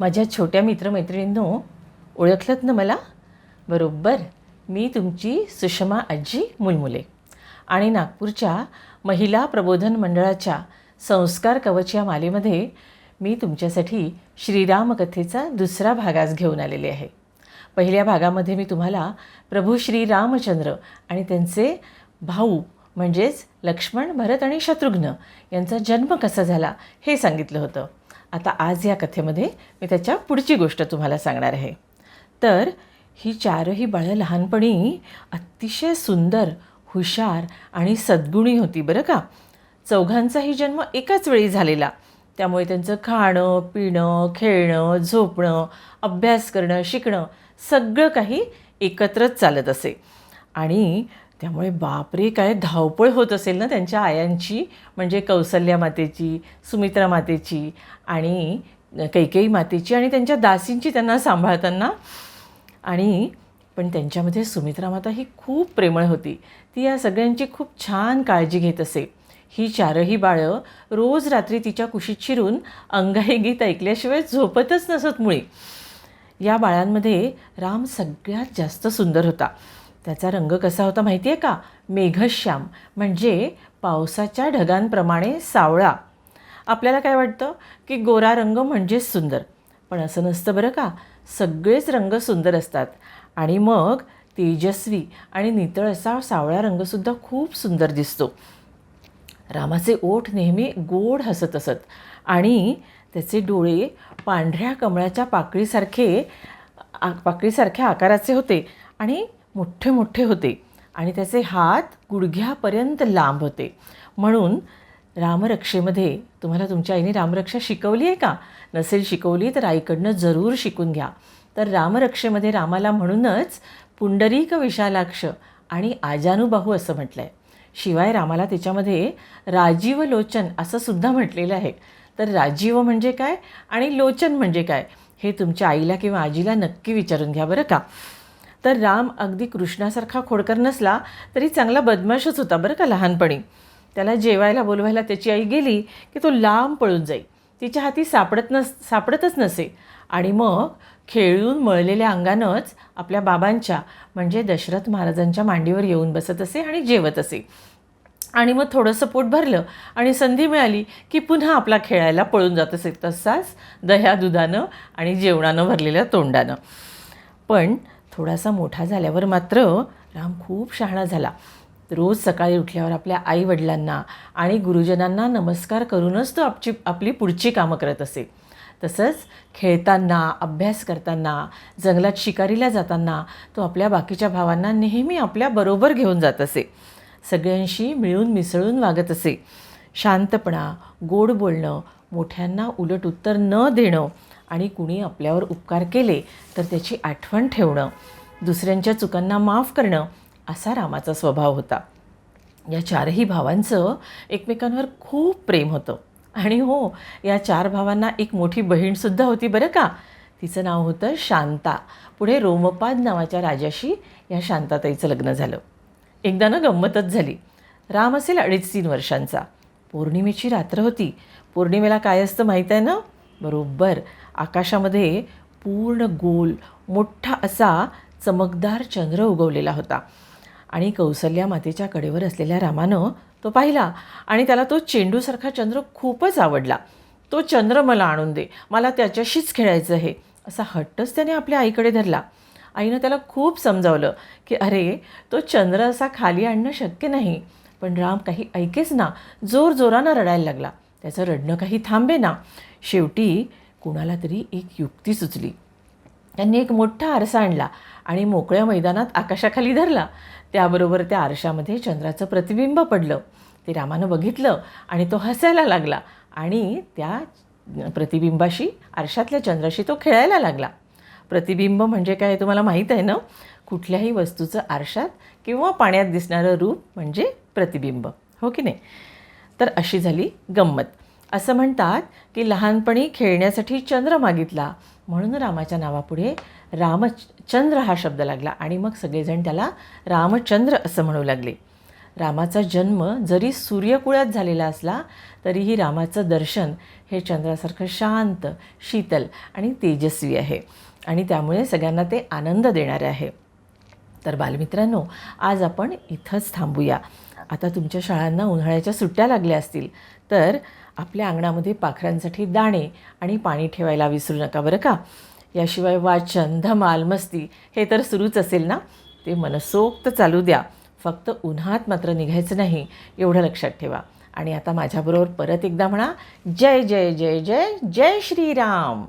माझ्या छोट्या मित्रमैत्रिणींनो ओळखलत ना मला? बरोबर. मी तुमची सुषमा आजी मुलमुले आणि नागपूरच्या महिला प्रबोधन मंडळाच्या संस्कार कवच या मालेमध्ये मी तुमच्यासाठी श्रीरामकथेचा दुसरा भाग आज घेऊन आलेले आहे. पहिल्या भागामध्ये मी तुम्हाला प्रभू श्रीरामचंद्र आणि त्यांचे भाऊ म्हणजेच लक्ष्मण भरत आणि शत्रुघ्न यांचा जन्म कसा झाला हे सांगितलं होतं. आता आज या कथेमध्ये मी त्याच्या पुढची गोष्ट तुम्हाला सांगणार आहे. तर ही चारही बाळं लहानपणी अतिशय सुंदर हुशार आणि सद्गुणी होती बरं का. चौघांचाही जन्म एकाच वेळी झालेला. त्यामुळे त्यांचं खाणं पिणं खेळणं झोपणं अभ्यास करणं शिकणं सगळं काही एकत्रच चालत असे. आणि त्यामुळे बापरे काय धावपळ होत असेल ना त्यांच्या आयांची? म्हणजे कौसल्या मातेची सुमित्रा मातेची आणि कैकेयी मातेची आणि त्यांच्या दासींची त्यांना सांभाळताना. आणि पण त्यांच्यामध्ये सुमित्रा माता ही खूप प्रेमळ होती. ती या सगळ्यांची खूप छान काळजी घेत असे. ही चारही बाळं रोज रात्री तिच्या कुशीत शिरून अंगाई गीत ऐकल्याशिवाय झोपतच नसत मुळे. या बाळांमध्ये राम सगळ्यात जास्त सुंदर होता. त्याचा रंग कसा होता माहिती आहे का? मेघश्याम म्हणजे पावसाच्या ढगांप्रमाणे सावळा. आपल्याला काय वाटतं? की गोरा रंग म्हणजेच सुंदर. पण असं नसतं बरं का? सगळेच रंग सुंदर असतात. आणि मग तेजस्वी आणि नितळ असा सावळा रंगसुद्धा खूप सुंदर दिसतो. रामाचे ओठ नेहमी गोड हसत असत. आणि त्याचे डोळे पांढऱ्या कमळाच्या पाकळीसारखे आ पाकळीसारख्या आकाराचे होते. आणि मोठे मोठे होते आणि त्याचे हात गुडघ्यापर्यंत लांब होते. म्हणून रामरक्षेमध्ये तुम्हाला तुमच्या आईने रामरक्षा शिकवली आहे का? नसेल शिकवली तर आईकडनं जरूर शिकून घ्या. तर रामरक्षेमध्ये रामाला म्हणूनच पुंडरीक विशालाक्ष आणि आजानुबाहू असं म्हटलं आहे शिवाय रामाला त्याच्यामध्ये राजीव लोचन असं सुद्धा म्हटलेलं आहे. तर राजीव म्हणजे काय आणि लोचन म्हणजे काय? हे तुमच्या आईला किंवा आजीला नक्की विचारून घ्या बरं का. तर राम अगदी कृष्णासारखा खोडकर नसला तरी चांगला बदमाशच होता बरं का लहानपणी. त्याला जेवायला बोलवायला त्याची आई गेली की तो लांब पळून जाई. तिच्या हाती सापडत नस सापडतच नसे. आणि मग खेळून मळलेल्या अंगानंच आपल्या बाबांच्या म्हणजे दशरथ महाराजांच्या मांडीवर येऊन बसत असे आणि जेवत असे. आणि मग थोडंसं पोट भरलं आणि संधी मिळाली की पुन्हा आपला खेळायला पळून जात असे तसाच दह्या दुधानं आणि जेवणानं भरलेल्या तोंडानं. पण थोडासा मोठा झाल्यावर मात्र राम खूप शहाणा झाला. रोज सकाळी उठल्यावर आपल्या आईवडिलांना आणि गुरुजनांना नमस्कार करूनच तो आपची आपली पुढची कामं करत असे. तसंच खेळताना अभ्यास करताना जंगलात शिकारीला जाताना तो आपल्या बाकीच्या भावांना नेहमी आपल्याबरोबर घेऊन जात असे. सगळ्यांशी मिळून मिसळून वागत असे. शांतपणा गोड बोलणं मोठ्यांना उलट उत्तर न देणं आणि कुणी आपल्यावर उपकार केले तर त्याची आठवण ठेवणं दुसऱ्यांच्या चुकांना माफ करणं असा रामाचा स्वभाव होता. या चारही भावांचं एकमेकांवर खूप प्रेम होतं. आणि हो या चार भावांना एक मोठी बहीणसुद्धा होती बरं का? तिचं नाव होतं शांता. पुढे रोमपाद नावाच्या राजाशी या शांताताईचं लग्न झालं. एकदा ना गंमतच झाली. राम असेल अडीच तीन वर्षांचा. पौर्णिमेची रात्र होती. पौर्णिमेला काय असतं माहीत आहे ना? बरोबर. आकाशामध्ये पूर्ण गोल मोठा असा चमकदार चंद्र उगवलेला होता. आणि कौसल्या मातेच्या कडेवर असलेल्या रामानं तो पाहिला आणि त्याला तो चेंडूसारखा चंद्र खूपच आवडला. तो चंद्र मला आणून दे मला त्याच्याशीच खेळायचं आहे असा हट्टच त्याने आपल्या आईकडे धरला. आईनं त्याला खूप समजावलं की अरे तो चंद्र असा खाली आणणं शक्य नाही पण राम काही ऐकेच ना जोर जोरानं रडायला लागला. त्याचं रडणं काही थांबे ना शेवटी कुणाला तरी एक युक्ती सुचली. त्यांनी एक मोठा आरसा आणला आणि मोकळ्या मैदानात आकाशाखाली धरला. त्याबरोबर त्या आरशामध्ये चंद्राचं प्रतिबिंब पडलं. ते रामानं बघितलं आणि तो हसायला लागला आणि त्या प्रतिबिंबाशी आरशातल्या चंद्राशी तो खेळायला लागला. प्रतिबिंब म्हणजे काय तुम्हाला माहीत आहे ना? कुठल्याही वस्तूचं आरशात किंवा पाण्यात दिसणारं रूप म्हणजे प्रतिबिंब. हो की नाही? तर अशी झाली गंमत. असं म्हणतात की लहानपणी खेळण्यासाठी चंद्र मागितला. म्हणून रामाच्या नावापुढे रामचंद्र हा शब्द लागला आणि मग सगळेजण त्याला रामचंद्र असं म्हणू लागले. रामाचा जन्म जरी सूर्यकुळात झालेला असला तरीही रामाचं दर्शन हे चंद्रासारखं शांत शीतल आणि तेजस्वी आहे आणि त्यामुळे सगळ्यांना ते आनंद देणारे आहे. तर बालमित्रांनो आज आपण इथंच थांबूया. आता तुमच्या शाळांना उन्हाळ्याच्या सुट्ट्या लागल्या असतील तर आपल्या अंगणामध्ये पाखरांसाठी दाणे आणि पाणी ठेवायला विसरू नका बरं का? याशिवाय वाचन धमाल मस्ती हे तर सुरूच असेल ना? ते मनसोक्त चालू द्या. फक्त उन्हात मात्र निघायचं नाही एवढं लक्षात ठेवा. आणि आता माझ्याबरोबर परत एकदा म्हणा. जय जय जय जय जय श्रीराम!